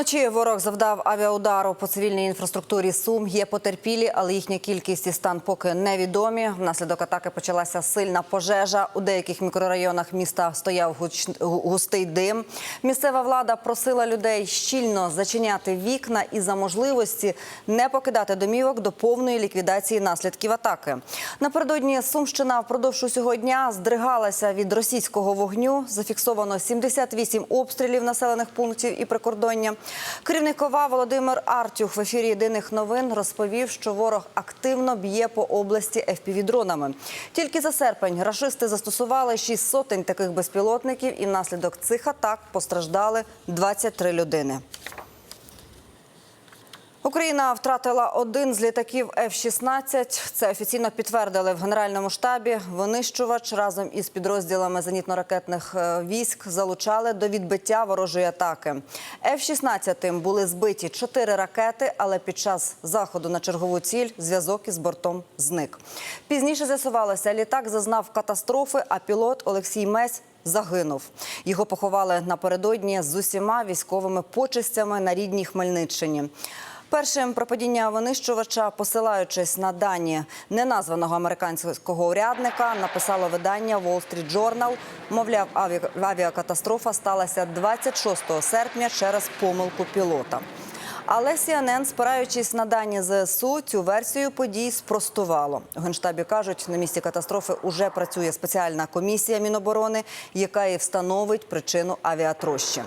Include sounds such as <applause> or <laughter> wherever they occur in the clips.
Вночі ворог завдав авіаудару по цивільній інфраструктурі Сум. Є потерпілі, але їхня кількість і стан поки невідомі. Внаслідок атаки почалася сильна пожежа. У деяких мікрорайонах міста стояв густий дим. Місцева влада просила людей щільно зачиняти вікна і за можливості не покидати домівок до повної ліквідації наслідків атаки. Напередодні Сумщина впродовж усього дня здригалася від російського вогню. Зафіксовано 78 обстрілів населених пунктів і прикордоння. Керівник ОВА Володимир Артюх в ефірі єдиних новин розповів, що ворог активно б'є по області FPV-дронами. Тільки за серпень рашисти застосували 6 сотень таких безпілотників, і внаслідок цих атак постраждали 23 людини. Україна втратила один з літаків F-16. Це офіційно підтвердили в Генеральному штабі. Винищувач разом із підрозділами зенітно-ракетних е, військ залучали до відбиття ворожої атаки. F-16 були збиті чотири ракети, але під час заходу на чергову ціль зв'язок із бортом зник. Пізніше з'ясувалося, літак зазнав катастрофи, а пілот Олексій Месь загинув. Його поховали напередодні з усіма військовими почестями на рідній Хмельниччині. Першим про падіння винищувача, посилаючись на дані неназваного американського урядника, написало видання Wall Street Journal. Мовляв, аві- авіакатастрофа сталася 26 серпня через помилку пілота. Але CNN, спираючись на дані ЗСУ, цю версію подій спростувало. У генштабі кажуть, на місці катастрофи уже працює спеціальна комісія Міноборони, яка і встановить причину авіатрощі.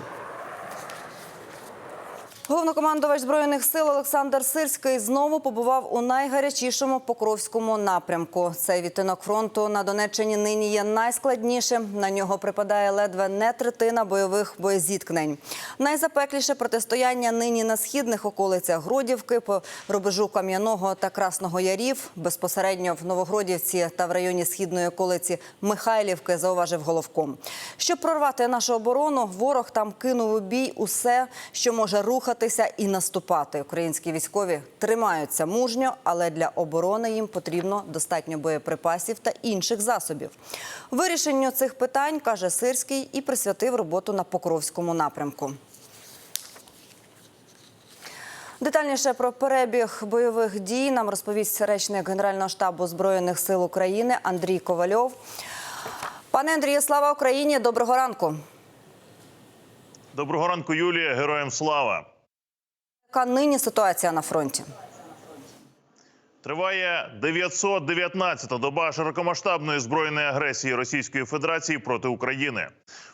Головнокомандувач збройних сил Олександр Сирський знову побував у найгарячішому покровському напрямку. Цей відтинок фронту на Донеччині нині є найскладнішим. На нього припадає ледве не третина бойових боєзіткнень. Найзапекліше протистояння нині на східних околицях Гродівки, по рубежу Кам'яного та Красного Ярів, безпосередньо в Новогродівці та в районі східної околиці Михайлівки, зауважив головком. Щоб прорвати нашу оборону, ворог там кинув у бій усе, що може рухатися і наступати. Українські військові тримаються мужньо, але для оборони їм потрібно достатньо боєприпасів та інших засобів. Вирішенню цих питань каже Сирський і присвятив роботу на Покровському напрямку. Детальніше про перебіг бойових дій нам розповість речник Генерального штабу збройних сил України Андрій Ковальов. Пане Андрію, слава Україні! Доброго ранку. Доброго ранку, Юлія. Героям слава. Яка нині ситуація на фронті? Триває 919-та доба широкомасштабної збройної агресії Російської Федерації проти України.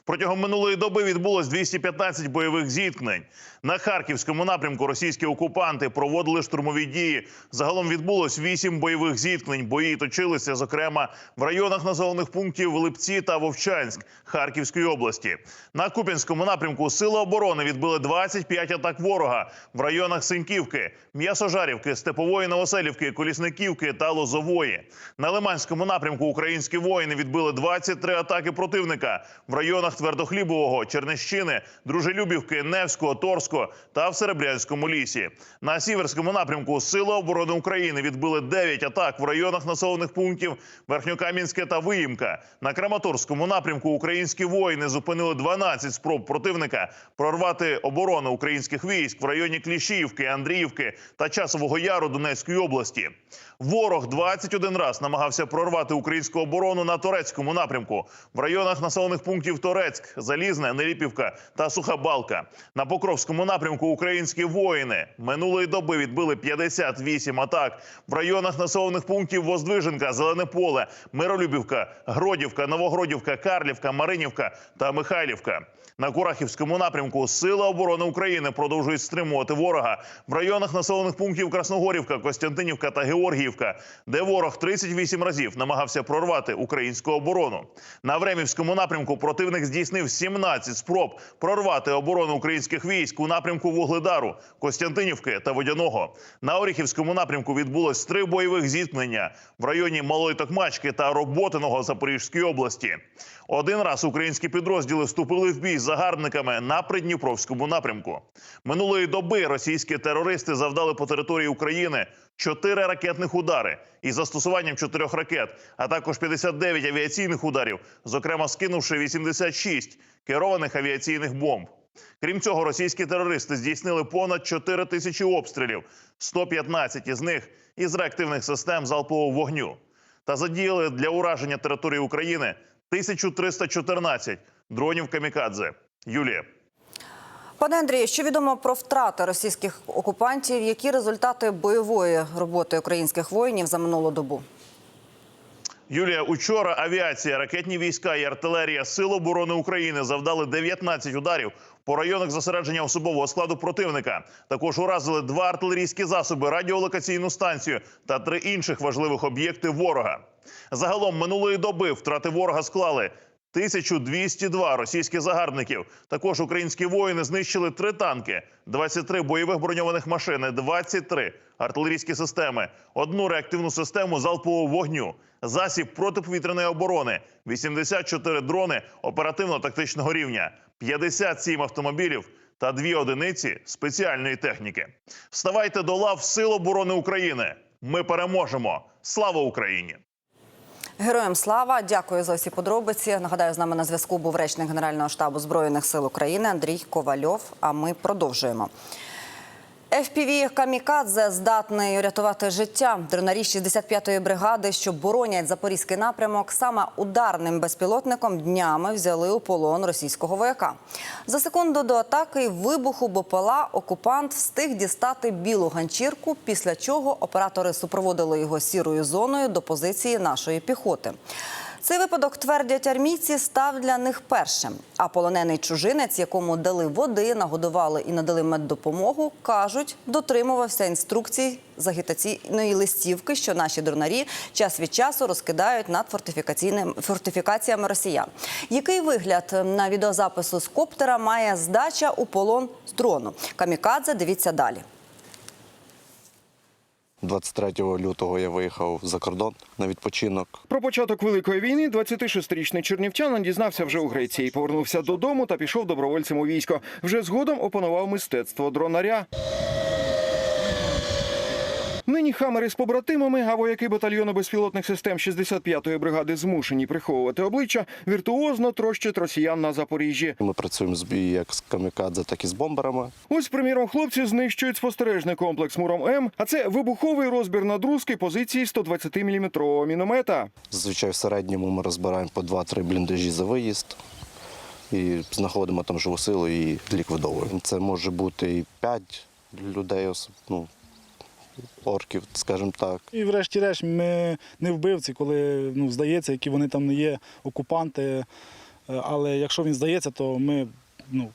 Протягом минулої доби відбулось 215 бойових зіткнень. На харківському напрямку російські окупанти проводили штурмові дії. Загалом відбулось 8 бойових зіткнень. Бої точилися, зокрема, в районах населених пунктів Липці та Вовчанськ Харківської області. На Куп'янському напрямку Сили оборони відбили 25 атак ворога в районах Синьківки, М'ясожарівки, Степової Новоселівки, Колісниківки та Лозової. На Лиманському напрямку українські воїни відбили 23 атаки противника в районах Твердохлібового, Чернещини, Дружелюбівки, Невського, Торського та в Серебрянському лісі. На сіверському напрямку Сили оборони України відбили 9 атак в районах населених пунктів Верхньокам'янське та Виїмка. На Краматорському напрямку українські воїни зупинили 12 спроб противника прорвати оборону українських військ в районі Кліщіївки, Андріївки та Часового Яру Донецької області. Ворог 21 раз намагався прорвати українську оборону на турецькому напрямку в районах населених пунктів Торецьк, Залізне, Неліпівка та Суха Балка. На Покровському напрямку українські воїни минулої доби відбили 58 атак в районах населених пунктів Воздвиженка, Зелене Поле, Миролюбівка, Гродівка, Новогродівка, Карлівка, Маринівка та Михайлівка. На Курахівському напрямку Сили оборони України продовжують стримувати ворога в районах населених пунктів Красногорівка, Костянтинівка та Георгіївка, де ворог 38 разів намагався прорвати українську оборону. На Времівському напрямку противник здійснив 17 спроб прорвати оборону українських військ у напрямку Вугледару, Костянтинівки та Водяного. На Оріхівському напрямку відбулось три бойових зіткнення в районі Малої Токмачки та Роботиного Запорізької області. Один раз українські підрозділи вступили в бій з загарбниками на Придніпровському напрямку. Минулої доби російські терористи завдали по території України 4 ракетних удари із застосуванням чотирьох ракет, а також 59 авіаційних ударів, зокрема скинувши 86 керованих авіаційних бомб. Крім цього, російські терористи здійснили понад 4 тисячі обстрілів, 115 із них із реактивних систем залпового вогню, та задіяли для ураження території України 1314 дронів камікадзе. Юлія. Пане Андрію, що відомо про втрати російських окупантів? Які результати бойової роботи українських воїнів за минулу добу? Юлія, учора авіація, ракетні війська і артилерія Сил оборони України завдали 19 ударів по районах зосередження особового складу противника. Також уразили два артилерійські засоби, радіолокаційну станцію та три інших важливих об'єкти ворога. Загалом минулої доби втрати ворога склали 1202 російських загарбників. Також українські воїни знищили три танки, 23 бойових броньованих машини, 23 артилерійські системи, одну реактивну систему залпового вогню, засіб протиповітряної оборони, 84 дрони оперативно-тактичного рівня, 57 автомобілів та дві одиниці спеціальної техніки. Вставайте до лав Сил оборони України. Ми переможемо! Слава Україні! Героям слава, дякую за всі подробиці. Нагадаю, з нами на зв'язку був речник Генерального штабу збройних сил України Андрій Ковальов. А ми продовжуємо. FPV «Камікадзе» здатний урятувати життя. Дронарі 65-ї бригади, що боронять запорізький напрямок, саме ударним безпілотником днями взяли у полон російського вояка. За секунду до атаки й вибуху БПЛА окупант встиг дістати білу ганчірку, після чого оператори супроводили його сірою зоною до позиції нашої піхоти. Цей випадок, твердять армійці, став для них першим. А полонений чужинець, якому дали води, нагодували і надали меддопомогу, кажуть, дотримувався інструкцій з агітаційної листівки, що наші дронарі час від часу розкидають над фортифікаціями росіян. Який вигляд на відеозапису з коптера має здача у полон з дрону? Камікадзе, дивіться далі. 23 лютого я виїхав за кордон на відпочинок. Про початок великої війни 26-річний чернівчанин дізнався вже у Греції. Повернувся додому та пішов добровольцем у військо. Вже згодом опанував мистецтво дронаря. Нині хамери з побратимами, а вояки батальйону безпілотних систем 65-ї бригади змушені приховувати обличчя, віртуозно трощать росіян на Запоріжжі. Ми працюємо з бій як з камікадзе, так і з бомберами. Ось, приміром, хлопці знищують спостережний комплекс Муром М, а це вибуховий розбір надрузки позиції 120-мм міномета. Зазвичай в середньому ми розбираємо по 2-3 бліндажі за виїзд і знаходимо там живу силу і ліквідовуємо. Це може бути і 5 людей, ну, орків, скажімо так. І врешті-решт ми не вбивці, коли ну, здається, які вони там не є окупанти. Е, Але якщо він здається, то ми ну,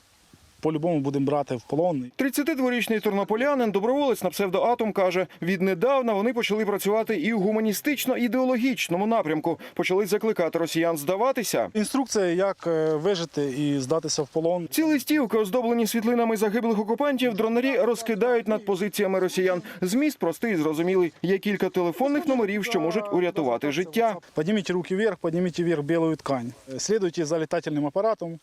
по-любому будемо брати в полон. 32-річний тернополянин, доброволець на псевдоатом, каже, віднедавна вони почали працювати і у гуманістично-ідеологічному напрямку. Почали закликати росіян здаватися. Інструкція, як е, вижити і здатися в полон. Ці листівки, оздоблені світлинами загиблих окупантів, дронарі розкидають над позиціями росіян. Зміст простий і зрозумілий. Є кілька телефонних номерів, що можуть урятувати життя. Поднимите руки вверх, поднимите вверх белую ткань. Е, Следуйте за летательным аппаратом,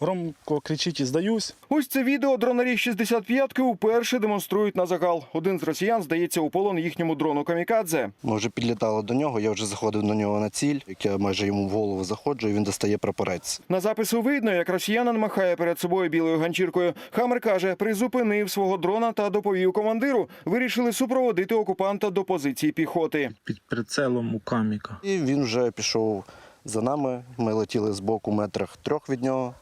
громко кричите «сдаюсь». Ось це відео дронарі 65-ки уперше демонструють на загал. Один з росіян здається у полон їхньому дрону камікадзе. Ми вже підлітали до нього, я вже заходив на нього на ціль, як я майже йому в голову заходжу, і він достає прапорець. На запису видно, як росіянин махає перед собою білою ганчіркою. Хамер каже, призупинив свого дрона та доповів командиру. Вирішили супроводити окупанта до позиції піхоти. під прицелом у каміка. І він вже пішов за нами. Ми летіли з боку метрах трьох від нього,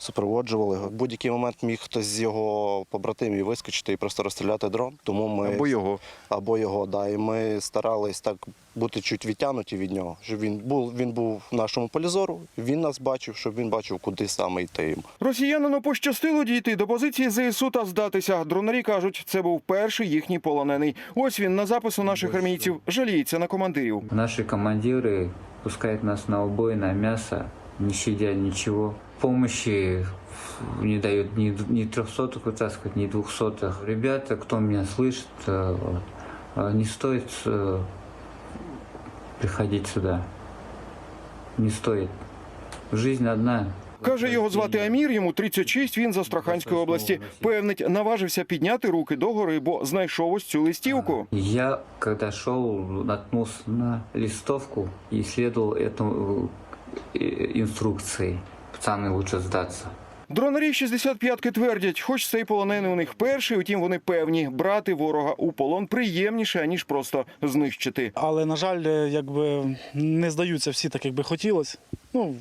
супроводжували його. В будь-який момент міг хтось з його побратимів вискочити і просто розстріляти дрон. Тому ми Або його. або його, да. І ми старались так бути чуть відтягнуті від нього, щоб він був він був в нашому полі зору, він нас бачив, щоб він бачив, куди саме йти. Росіянину пощастило дійти до позиції ЗСУ та здатися. Дронарі кажуть, це був перший їхній полонений. Ось він на запису наших армійців жаліється на командирів. Наши командиры пускают нас на убой, на мясо, не щадя ничего. Помощи не дают ни, ни трехсотых вытаскивать, ни двухсотых. Ребята, кто меня слышит, э, вот, э, не стоит э, приходить сюда. Не стоит. Жизнь одна. Каже, його звати Амір, йому 36, він з Астраханської області. Певнить, наважився підняти руки догори, бо знайшов ось цю листівку. Я, когда шел, наткнулся на листовку и исследовал эту э, инструкции. Пацаны, лучше сдаться. Дронарі 65-ки твердять, хоч цей полонений у них перший, утім вони певні, брати ворога у полон приємніше, аніж просто знищити. Але, на жаль, е, якби не здаються всі так, як би хотілося. Ну,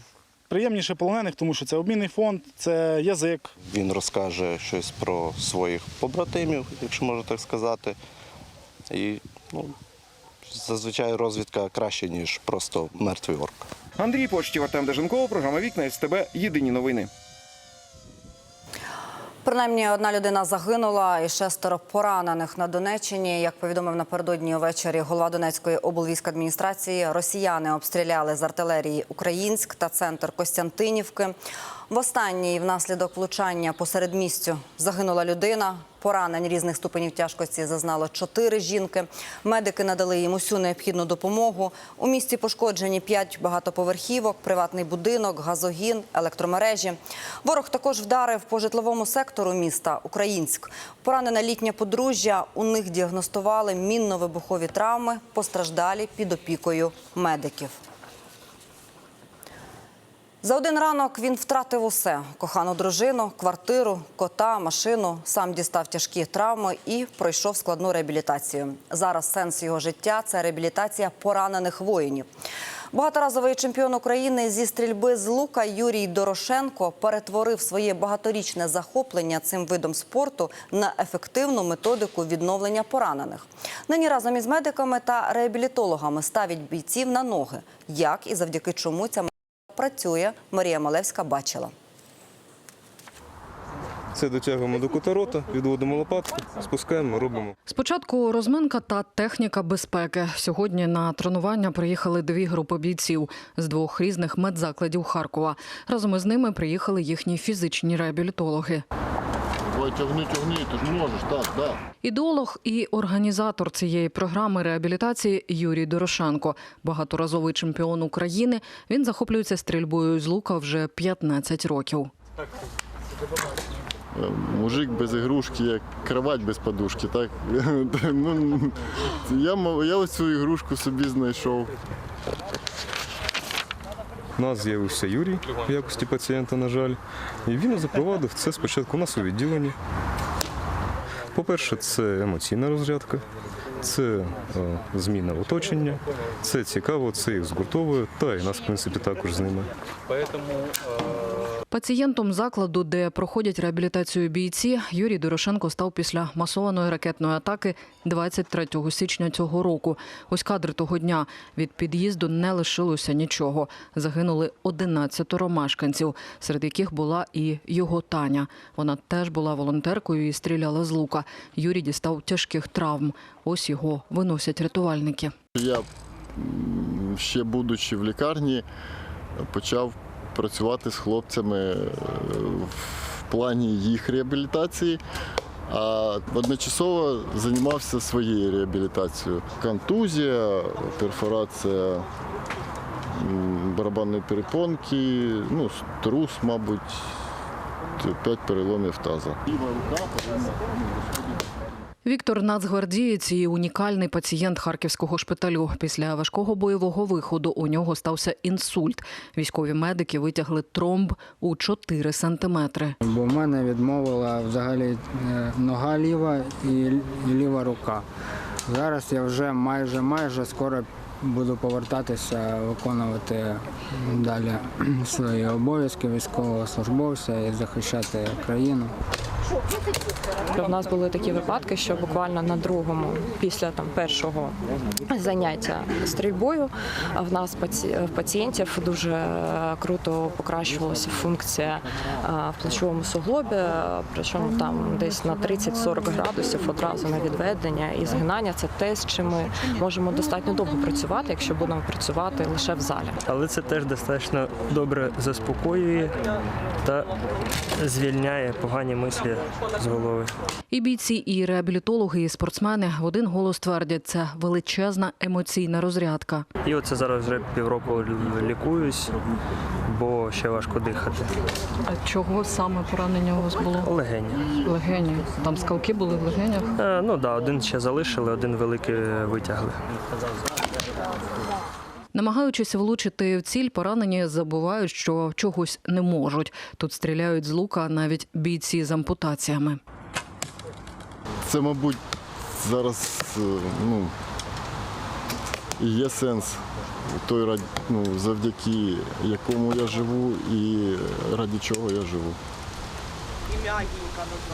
приємніше полонених, тому що це обмінний фонд, це язик, Він розкаже щось про своїх побратимів, якщо можна так сказати. І ну, зазвичай розвідка краще, ніж просто мертвий орк. Андрій Почтів, Артем Деженков, програма Вікна СТБ. Єдині новини. Принаймні одна людина загинула і шестеро поранених на Донеччині. Як повідомив напередодні увечері голова Донецької облвійськадміністрації, росіяни обстріляли з артилерії Українськ та центр Костянтинівки. В останній внаслідок влучання посеред місцю загинула людина. Поранень різних ступенів тяжкості зазнало чотири жінки. Медики надали їм усю необхідну допомогу. У місті пошкоджені п'ять багатоповерхівок, приватний будинок, газогін, електромережі. Ворог також вдарив по житловому сектору міста Українськ. Поранене літнє подружжя. У них діагностували мінно-вибухові травми, постраждалі під опікою медиків. За один ранок він втратив усе: кохану дружину, квартиру, кота, машину. Сам дістав тяжкі травми і пройшов складну реабілітацію. Зараз сенс його життя це реабілітація поранених воїнів. Багаторазовий чемпіон України зі стрільби з лука Юрій Дорошенко перетворив своє багаторічне захоплення цим видом спорту на ефективну методику відновлення поранених. Нині разом із медиками та реабілітологами ставить бійців на ноги. Як і завдяки чому ця працює, Марія Малевська бачила. Це дотягуємо до куторота, відводимо лопатку, спускаємо, робимо. Спочатку розминка та техніка безпеки. Сьогодні на тренування приїхали дві групи бійців з двох різних медзакладів Харкова. Разом із ними приїхали їхні фізичні реабілітологи. Давай тягни, тягни, ти ж можеш, так, так. Ідеолог і організатор цієї програми реабілітації Юрій Дорошенко, багаторазовий чемпіон України. Він захоплюється стрільбою з лука вже 15 років. Е, Мужик без ігрушки, як кровать без подушки, так? <laughs> ну, я, я ось цю ігрушку собі знайшов. У нас з'явився Юрій в якості пацієнта, на жаль, і він запровадив це спочатку у нас у відділенні. По-перше, це емоційна розрядка, це е, зміна оточення, це цікаво, це їх згуртовує, та і нас, в принципі, також з ними. Пацієнтом закладу, де проходять реабілітацію бійці, Юрій Дорошенко став після масованої ракетної атаки 23 січня цього року. Ось кадри того дня. Від під'їзду не лишилося нічого. Загинули 11 мешканців, серед яких була і його Таня. Вона теж була волонтеркою і стріляла з лука. Юрій дістав тяжких травм. Ось його виносять рятувальники. Я, ще будучи в лікарні, почав працювати з хлопцями е, в плані їх реабілітації. А одночасово займався своєю реабілітацією. Контузія, перфорація барабанної перепонки, ну, струс, мабуть, п'ять переломів таза. Віктор Нацгвардієць і унікальний пацієнт харківського шпиталю. Після важкого бойового виходу у нього стався інсульт. Військові медики витягли тромб у 4 сантиметри. Бо в мене відмовила взагалі е, нога ліва і ліва рука. Зараз я вже майже майже скоро буду повертатися, виконувати далі <clears throat> свої обов'язки військового службовця і захищати країну. У нас були такі випадки, що буквально на другому, після там першого заняття стрільбою, в нас в пацієнтів дуже круто покращувалася функція е, в плечовому суглобі, е, причому там десь на 30-40 градусів одразу на відведення і згинання. Це те, з чим ми можемо достатньо довго працювати, якщо будемо працювати лише в залі. Але це теж достатньо добре заспокоює та звільняє погані мислі з голови. І бійці, і реабілітологи, і спортсмени в один голос твердять, це величезна емоційна розрядка. І оце зараз вже півроку лікуюсь. або ще важко дихати. А чого саме поранення у вас було? Легені. Легені. Там скалки були в легенях. Е, ну так, да, один ще залишили, один великий витягли. Намагаючись влучити в ціль, поранені забувають, що чогось не можуть. Тут стріляють з лука навіть бійці з ампутаціями. Це, мабуть, зараз е, ну, є сенс той, ну, завдяки якому я живу і раді чого я живу.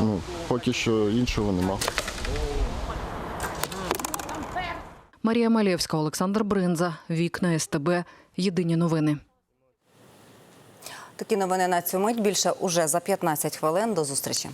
Ну, поки що іншого нема. Марія Малєвська, Олександр Бринза, Вікна СТБ. Єдині новини. Такі новини на цю мить більше уже за 15 хвилин. До зустрічі.